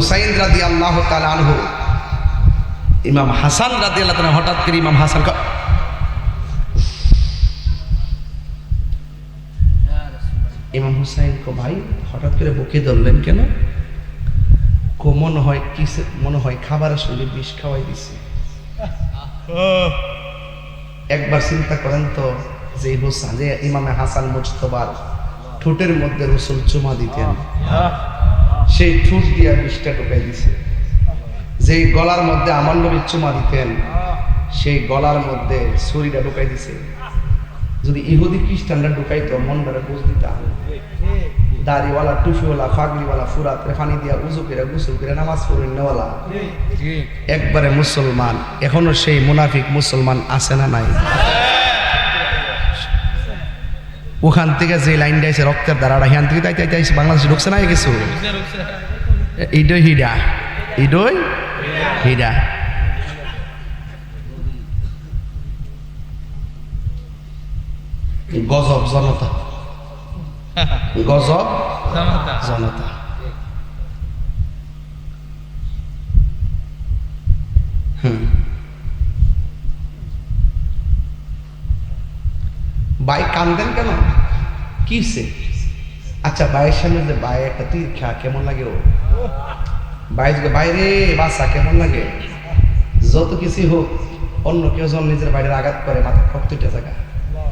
হুসাইন রাদি আল্লাহ আনহু। ইমাম হাসান রাদি আল্লাহ তালা হঠাৎ করে ইমাম হাসান ইমাম হুসাইন কো, ভাই, হঠাৎ করে বুকে ধরলেন কেন? কো, মনে হয় কিসে, মনে হয় খাবারের সঙ্গে বিষ খাওয়াই দিছে। একবার চিন্তা করেন তো, যে হুসান যে ইমামে হাসান মুজতবার ঠোঁটের মধ্যে রসুল চুমা দিতেন। সেই ঠোঁট দিয়া বিষটা ঢুকাই দিছে। যেই গলার মধ্যে আমার নবী চুমা দিতেন, সেই গলার মধ্যে ছুরিটা ঢুকাই দিছে। যদি ইহুদি খ্রিস্টানরা ঢুকাইতো মনটারে বুঝ দিতাম। দাড়িওয়ালা টুফিওয়ালা ফাগলিওয়ালা ফুরাতে ফানি দিয়া উজু করে, গুসল করে নামাজ পড়েন নেওয়ালা। একবারে মুসলমান, এখনও সেই মুনাফিক মুসলমান আছে না নাই? ওখান থেকে যে লাইনটা আছে রক্তের দ্বারা হিয়ান থেকে তাই তাই তাই বাংলাদেশে ঢুকছে না কিছু ইডই হিডা ইডই হিডা গজব জনতা গজব জনতা হুম ভাই কান্দেন কেন কিসে আচ্ছা ভাইয়ের সামনে যে ভাই একটা তীর খা কেমন লাগে ও? যদি বাইরে বাসা কেমন লাগে? যত কিছু হোক অন্য কেউ যখন নিজের বাইরের আঘাত করে মাথা উঠে থাকা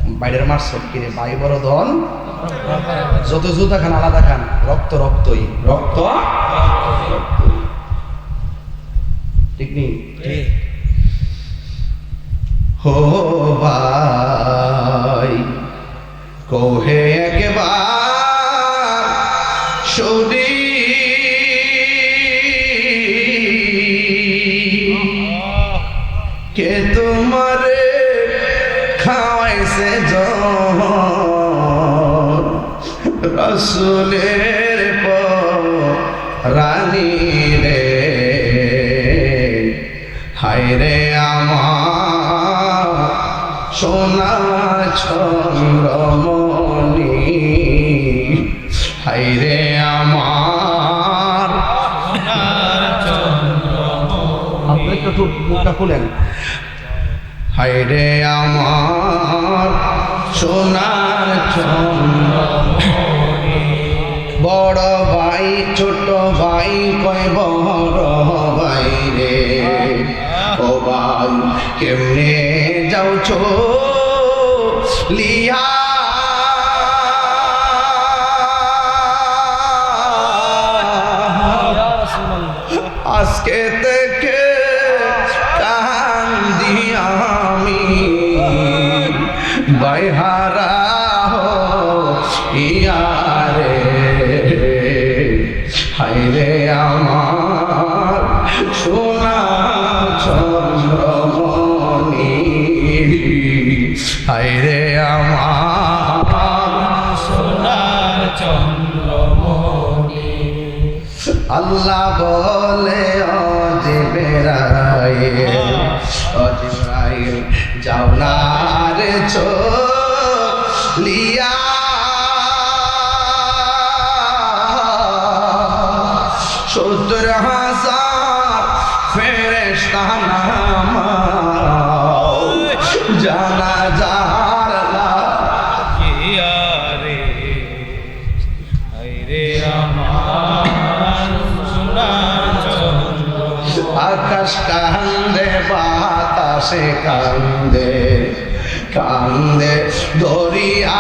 বাইরের মার সব কিনে ভাই বড় ধন? যত জুতা খান আলাদা খান রক্ত রক্তই রক্ত। ঠিক নেই? হো ভাই কোহে কে তোমারে খাওয়াইছে রসুলের রানী রে। হায় রে আমার সোনা চন্দ্রমণি। হায় রে আমার একটু মুখটা খুলেন হায় রে আমার সোনার চন্দ্র বড় ভাই ছোট ভাই কয় বড় ভাই রে। ও ভাই কেমনে যাও ছো লিয়া আজকে থেকে বাইহারা ইয়ারে হাইরে আমার সোনা চন্দ্রমণি হাইরে আমার আল্লাহ বলে অজিবেরাইল অজিবেরাইল যাও না রে কান্দে দরিয়া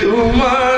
তোমার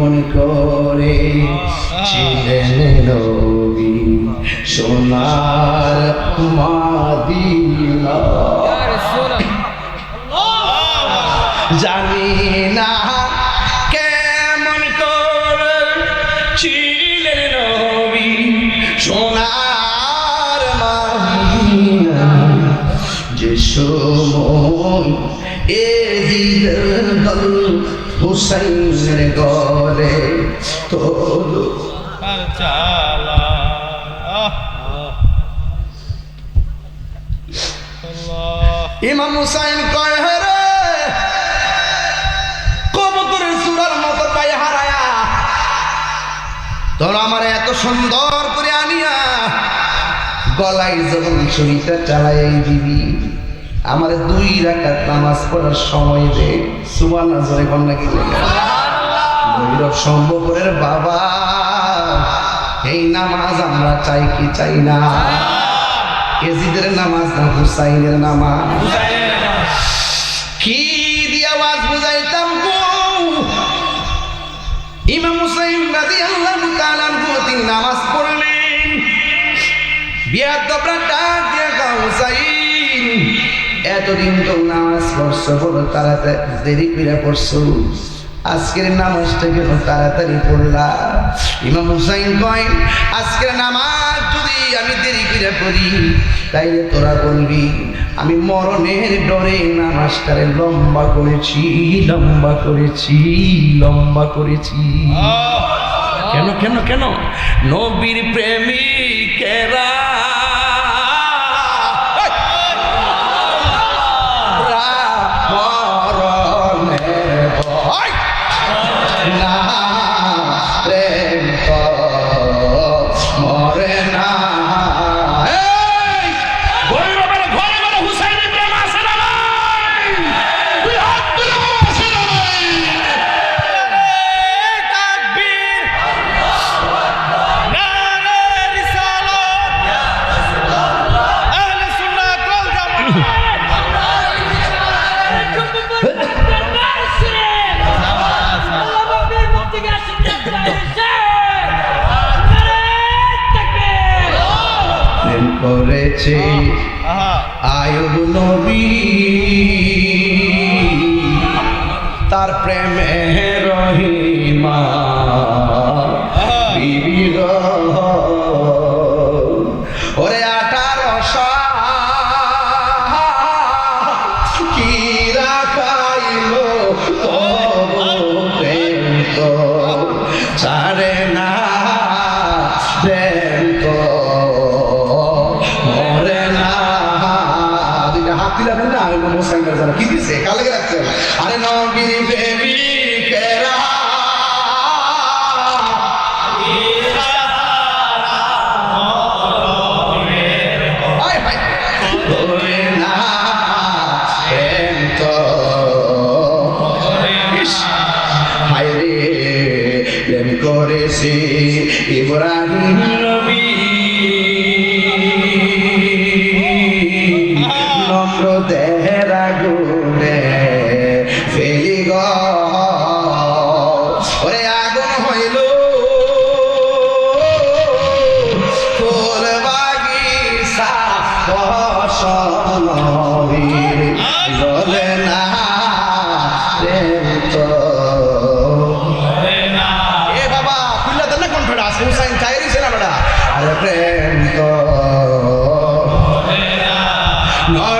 মন করে ছিলেন নবী, সোনার মাদিনা। জানি না কেমন করে ছিলেন নবী, সোনার মাদিনা। যে সময় এ দল হুসাইনের গলে তোল। ইমাম হুসাইন কয় রে, কবুতরের সুরার মতো পাই হারায়া তোর আমার এত সুন্দর করে আনিয়া গলায় যখন ছুরিটা চালাই দিবি। আমার দুই রাকাত নামাজ পড়ার সময় দে। সুবান নজরে কন্যা কি ভৈরব সম্ভবের বাবা এই নামাজ আমরা চাই কি চাই না? এজিদের নামাজ না হুসাইনের নামাজ? কি দিয়ে আওয়াজ বুঝাইতাম গো? ইমাম হুসাইন তাআলা আনহু তিনি নামাজ পড়লেন। বিয়ার দবরা ডাক দিয়ে গাও হুসাইন। এতদিন তো নামাজ পড়ছো বলো তাড়াতাড়ি দেরি করে পড়ছো। আজকের নামাজটা কেন তাড়াতাড়ি পড়লা। ইমাম হুসাইন কয় আজকের নামাজ যদি আমি দেরি করে পড়ি তাইলে তোরা বলবি আমি মরণের ডরে নামাজটারে লম্বা করেছি লম্বা করেছি লম্বা করেছি। কেন কেন কেন? নবীর প্রেমিকেরা করেছে আয়ুব নবী তার প্রেমে রহিমা বিবি গো। নবীর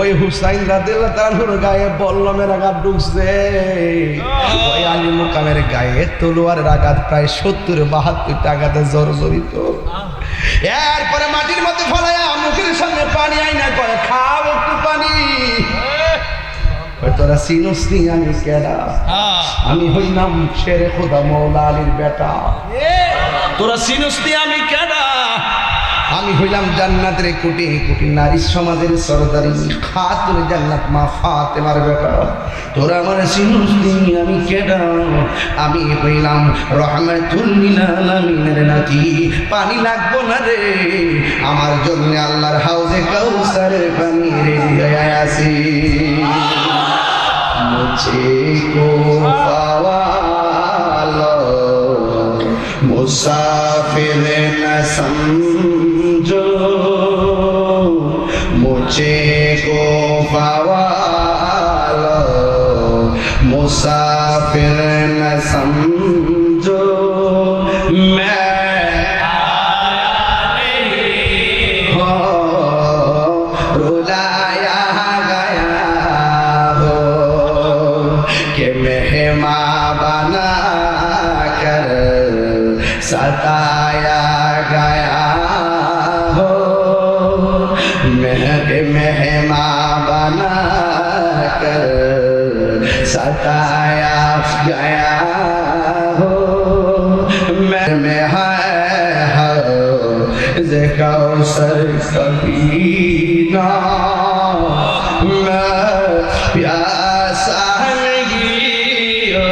ওই হুসাইন রাদিল্লাহ তাআলার গায়ে বল্লমের আঘাত ঢুকছে। ওই আলী মুকামের গায়ে তলোয়ারের আঘাত প্রায় সত্তর বাহাত্তরটা আঘাতে জর্জরিত। এরপরে মাটির মধ্যে ফলাইয়া মুখের সামনে পানি আইনা করে খাও একটু পানি। তোরা চিনুস নি আমি কেডা? আমি হইলাম শেরে খোদা মৌলা আলীর বেটা। তোরা চিনুসতি আমি কেডা? আমি হইলাম জান্নাতের কোটি কোটি নারী সমাজের সরদারি। খাতুন জান্নাত, মা ফাতে মার ব্যাপার। তোর আমার সিনুসনি আমি কেডা? আমি হইলাম রহমাতুল লিল আলামিনের নাতি। পানি লাগবো না রে, আমার জন্য আল্লাহর হাউজে কাউসারের পানি রে আসি মুছে কো পাওয়া মুসা बना कर सताया गया हो मैं में है कौसर कभी ना मैं प्यासा नहीं हो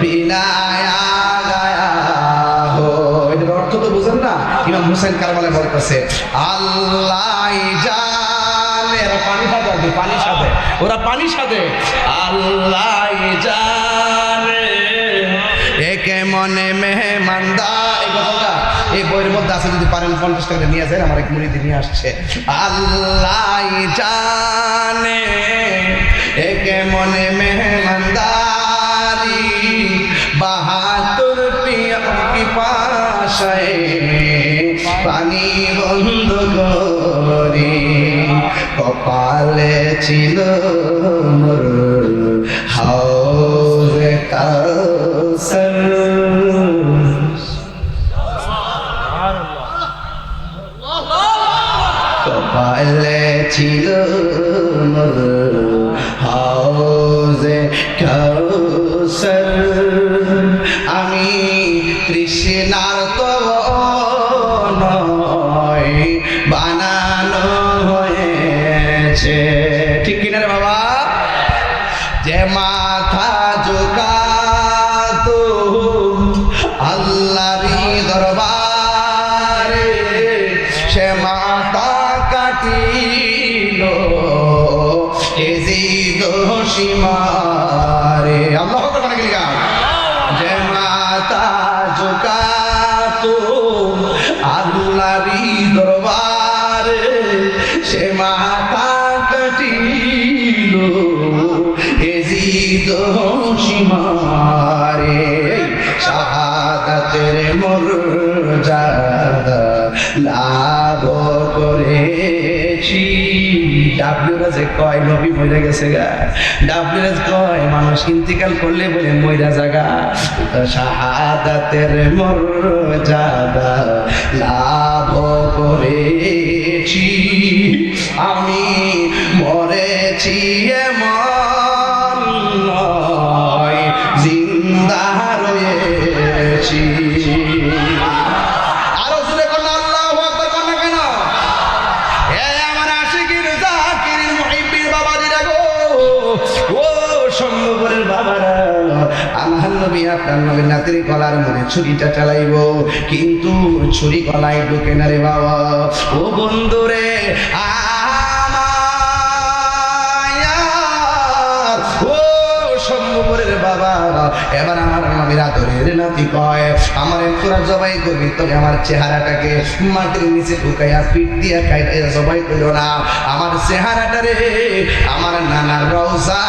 পিলায়া গায়া হো এটার অর্থ তো বুঝেন না ইমাম হুসেন কারবালায় বলতেছে আল্লাহ ওরা পানি সাথে। আল্লাহ জানে। একে মনে মেহমানদা এই কথাটা এই বইয়ের মধ্যে আছে, যদি পারেন পঞ্চাশ টাকা নিয়ে যায় আমার এক মুড়িতে নিয়ে আসছে। আল্লাহ জানে। একে মনে মেহমানদারি বাহাতুর পিয়া কি পাশায় পানি বন্ধ করি। কপালে ছিল হাউজে কাউসার। কপালে ছিল কয়, নবী মরে গেছে গা। ডাব্লিউরাজ কয়, মানুষ ইন্তিকাল করলে বলে মইরা জাগা। শাহাদাতের মর্যাদা লাভ করেছি ছুরিটা চালাইব কিন্তু ছুরি গলায় ঢুকে না রে বাবা। ও বন্ধু রে এবার আমার নবীর আদরের নাতি কয়, আমার তোরা জবাই করবি আমার চেহারাটাকে মাটির নিচে ঢুকাইয়া পিট দিয়া খাইতে জবাই করল না। আমার চেহারাটারে আমার নানার রওজা।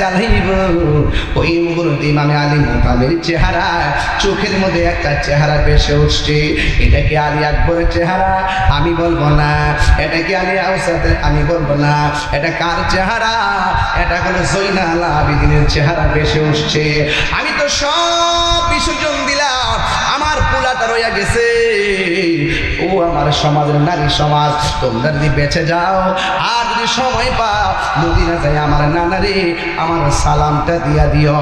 চালাইব। ওই মুগুরতি ইমামে আলী মোকামের চেহারা, চোখের মধ্যে একটা চেহারা ভেসে উঠছে। এটা কি আলী আকবরের চেহারা? আমি বলব না। এটা কি আলী আউসাদের? আমি বলব না। এটা কার চেহারা? এটা হলো জৈনাল আবিদিনের চেহারা ভেসে উঠছে। আমি তো সব বিসর্জন দিলাম। আমার পোলাটা রইয়া গেছে। ও আমার সমাজের নারী সমাজ। তোমরা যদি বেঁচে যাও আর যদি সময় পাও মদিনা যাই আমার নানারে আমার সালামটা দিয়া দিও।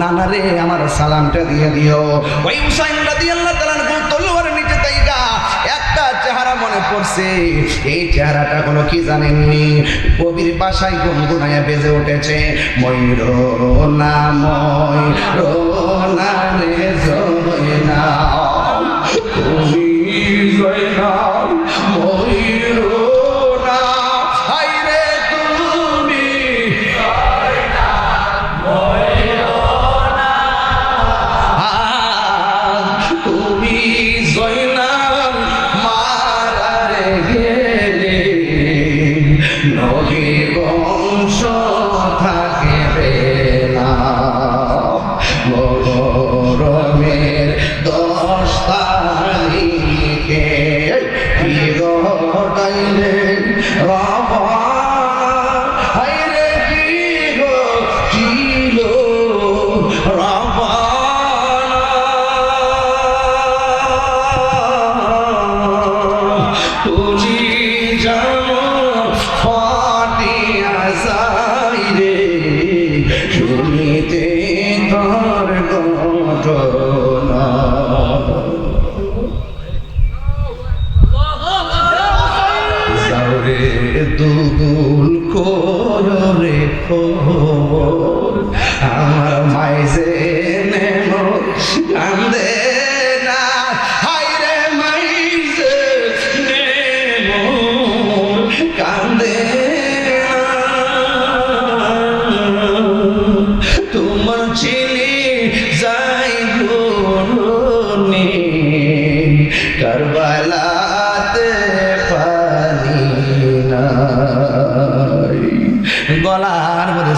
নানারে আমার সালামটা দিয়ে দিও। ওই হুসাইন রাদিয়াল্লাহু তাআলা তলোয়ার নিচে তাইগা, একটা চেহারা মনে পড়ছে। এই চেহারাটা কোনো কি জানেননি? কবির বাসায় গুনগুনায় বেজে উঠেছে। ময়ূর না ময়ূর না রে জয়না তুমি জয়নাল ময়ূরনা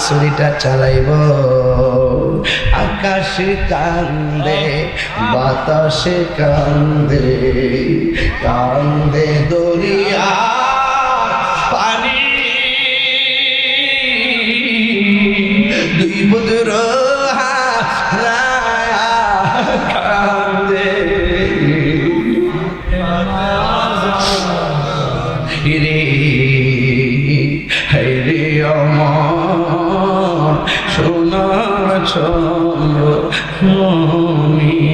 ছুরিটা চালাইব। আকাশে কান্দে বাতাসে কান্দে কান্দে দরিয়া অমর সোনার ছমি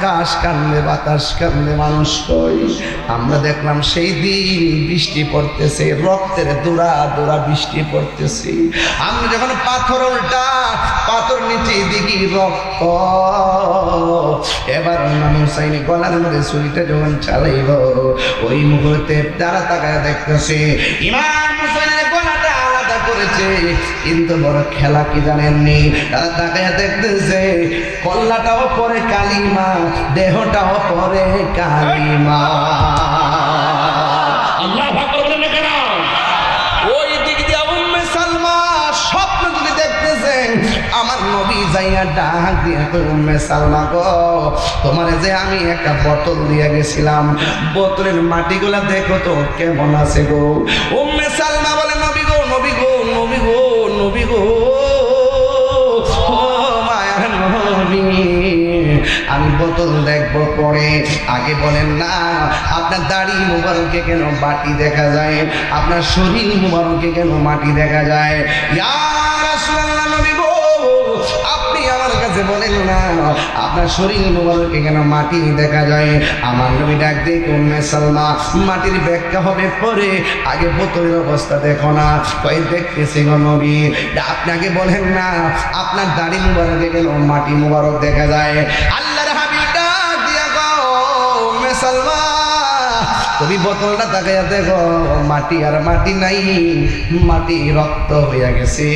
আকাশ কান্দে বাতাস কান্দে মানুষ কই? আমরা দেখলাম সেই দিন বৃষ্টি পড়তেছে, রক্তের দোড়া দোড়া বৃষ্টি পড়তেছে। আমরা যখন পাথর উল্টা, পাথর নিচে দেখি রক্ত। এবার হুসাইনি গলার মধ্যে ছুরিটা যখন চালাইব ওই মুহূর্তে তারা তাকায় দেখতেছে আলাদা করেছে। কিন্তু বড় খেলা কি জানেননি? তারা তাকায় দেখতেছে, কল্লাটাও পরে কালিমা, দেহটাও পরে কালিমা। বলেন আমার তোমারে যে আমি একটা বোতল দিয়ে গেছিলাম, বোতলের দেখো তো কেমন আছে গো। উম্মে সালমা বলে আমি বোতল দেখব পরে। আগে বলেন না, আপনার দাড়ি মুবারকে কেন বাটি দেখা যায়? আপনার শরীর মুবারকে কেন মাটি দেখা যায়? ইয়া আমার কাছে বলেন না, আপনার শরীর মোবারকে কেন মাটি দেখা যায়? আমার নবী ডাক দিয়ে উম্মে সালমা, মাটির ব্যাখ্যা হবে পরে, আগে বোতলের অবস্থা দেখো না কয়ে দেখতেছি গো নবী? আপনাকে বলেন না, আপনার দাড়ি মুবারকে গেল মাটি মোবারক দেখা যায়। আল্লাহর তুমি বোতলটা তাকাইয়া দেখো, মাটি আর মাটি নাই, মাটি রক্ত হইয়া গেছে।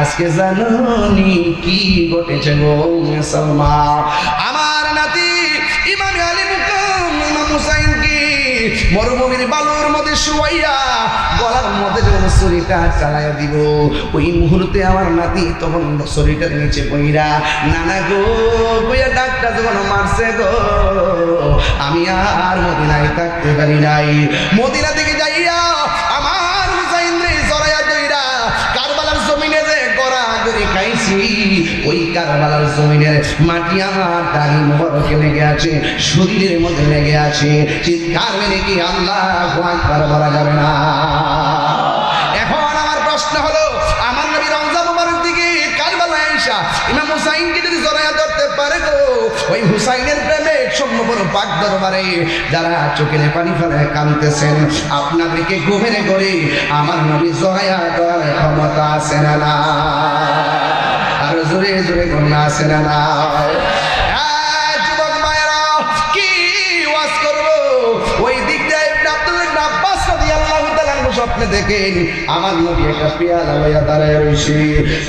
আজকে জানি কি ঘটেছে গো মুসলমান। আমার নাতি ইমাম আলী মুকাম, ইমাম হুসাইন কি মরুভূমির বালুর মধ্যে শুয়াইয়া যখন চালাইয়া দিব। ওই মুহূর্তে আমার নাতি তখন ছুরিটার নিচে বইরা নানা গো, বইয়া ডাকটা যখন মারছে গো, আমি আর মদিনায় থাকতে পারি নাই। মদিনা থেকে যাইয়া আমার হুসাইন রে জড়াইয়া দইরা কারবালার জমিনে যে গড়া গড়ি খাইছি, ওই কারবালার জমিনের মাটি আমার দাড়ি মোবারকে লেগে আছে, শরীরের মধ্যে লেগে আছে। চিৎকার মেরে কি আল্লাহ আকবার বলা যাবে না। পাক দরবারে যারা চোখের পানি ফেলে কানতেছেন আপনাদেরকে ঘুমেরে করে আমার নবী জয়া ক্ষমতা আছে না আর জোরে জোরে কন্যা আছে না? স্বপ্নে দেখেন, আমার নবী একটা পেয়ালা লইয়া দাঁড়ায় রয়েছে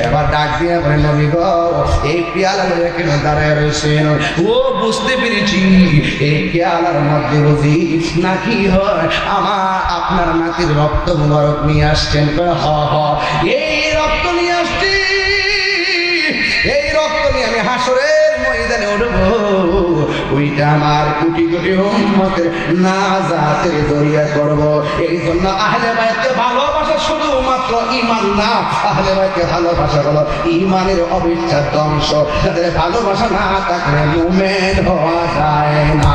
এবার ডাক দিয়ে বলে, নবী গো, এই পেয়ালা লইয়া কেন দাঁড়ায় রয়েছেন ও, বুঝতে পেরেছি। এই পেয়ালার মধ্যে বুঝি নাকি হয় আমার, আপনার নাতির রক্ত মুবারক নিয়ে আসছেন? হ হ, এই রক্ত নিয়ে আসছি। এই রক্ত নিয়ে আমি হাসরের ময়দানে উঠবো ওইটা আমার কোটি কোটি উম্মতের না জাতের দরিয়া করব। এই জন্য আহলে বাইতকে ভালোবাসা শুধুমাত্র ইমান না, আহলে ভালোবাসা ইমানের অবিচ্ছেদ্য অংশ। তাদের ভালোবাসা না থাকলে মুমেন হওয়া যায় না।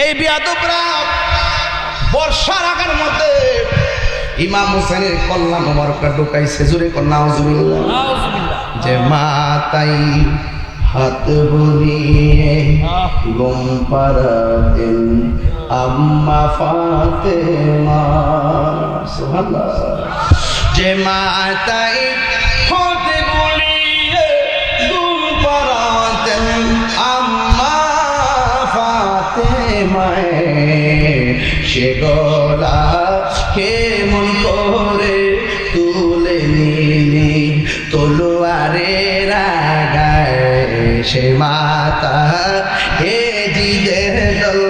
এই বিয়াদবরা বর্ষার আগার মধ্যে ইমাম হোসেনের কল্লা মোবারকটা ঢুকাইছে। জুড়ে কন্যা যে মাতাই হাত বুলিয়ে গম পারাতেন আম্মা ফাতে যে মাতাই সে গলা কেমন করে তুলে নিলি? তলোয়ারে রাগায় সে মাতা হে জিদের দল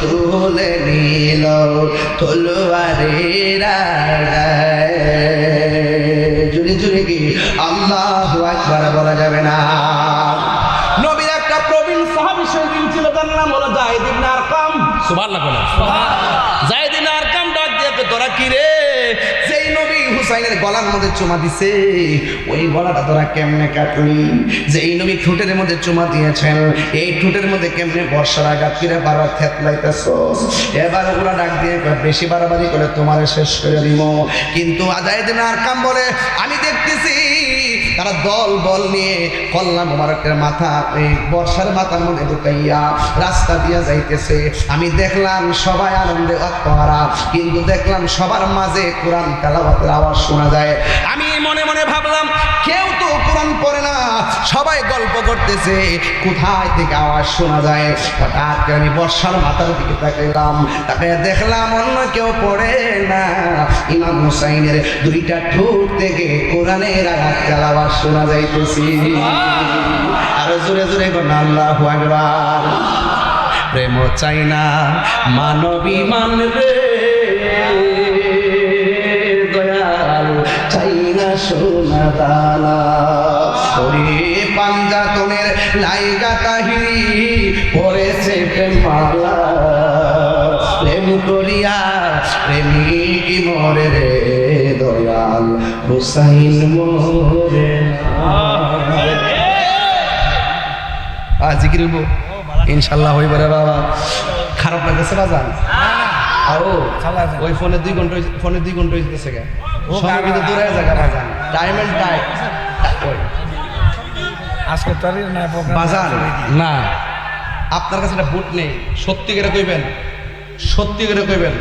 তুলে নিল তলোয়ারে রাগায়। জুড়ে জুড়ে কি? আল্লাহ একবার বলা যাবে না। আরকাম সুবহানাল্লাহ। বলেন। জাহিদিন আরকাম ডাক দিয়ে তোরা কি রে? যেই নবী হুসাইনের গলার মধ্যে চুমা দিছে ওই গলাটা তোরা কেমনে কাটলি? যেই নবী ঠোঁটের মধ্যে চুমা দিয়েছেন এই ঠোঁটের মধ্যে কেমনে বর্ষার আঘাত কিরে বারবার থেতলাইতেছস এবার ওরা ডাক দিয়ে বেশি বাড়াবাড়ি করে তোমারে শেষ করে দিব কিন্তু আজাইদিন আরকাম বলে আমি দেখতেছি তারা দল, বল নিয়ে কল্লা মোবারকের মাথা, এই বর্ষার মাথার মধ্যে ঢুকাইয়া রাস্তা দিয়া যাইতেছে। আমি দেখলাম সবাই আনন্দে আত্মহারা কিন্তু দেখলাম সবার মাঝে কোরআন তালাবাতের আওয়াজ শোনা যায়। আমি মনে মনে ভাবলাম সবাই গল্প করতেছে। কোথায় থেকে আওয়াজ শোনা যায়? হঠাৎ করে আমি বর্ষার মাথার দিকে তাকাইলাম। তাকে দেখলাম অন্য কেউ পড়ে না। ইমাম হুসাইনের দুইটা ঠোঁট থেকে কোরআনের আয়াত তেলাওয়াত শোনা যাইতেছি। আর জোরে জোরে কোন আল্লাহু আকবার। প্রেম চাই না মানবী। মান সোনা দানা ওরে পাঞ্জাতনের লাইগা তাহিরি পড়েছে প্রেমালা প্রেম করিয়া প্রেমিক মরে রে দয়াল হুসাইন মরে ইনশাল্লাহ বাবা। খারাপ লাগতেছে বাজান আরও ওই ফোনে দুই ঘণ্টা ফোনে দুই ঘণ্টা হইতেছে গা। সময় কিন্তু দূরে জায়গা বাজান টাইম এন্ড টাইম আজকে তোর না প্রোগ্রাম বাজান না। আপনার কাছে একটা বুট নেই। সত্যি করে কইবেন সত্যি করে কইবেন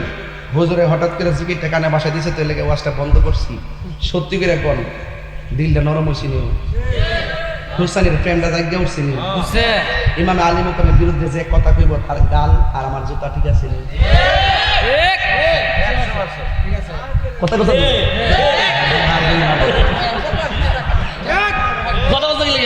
হুজুরে হঠাৎ করে জিকিরটা কানে বাসা দিছে তো লেগে ওয়াজটা বন্ধ করছি? সত্যি করে কোন? দিলটা নরম হইছি নি হুসানির প্রেমটা জাগিয়ে উঠছি নি বুঝছে ইমাম আলী মুকামের বিরুদ্ধে যে কথা কইব তার গাল আর আমার জুতা ঠিক আছে নি। কথা কথা বলতে গেলে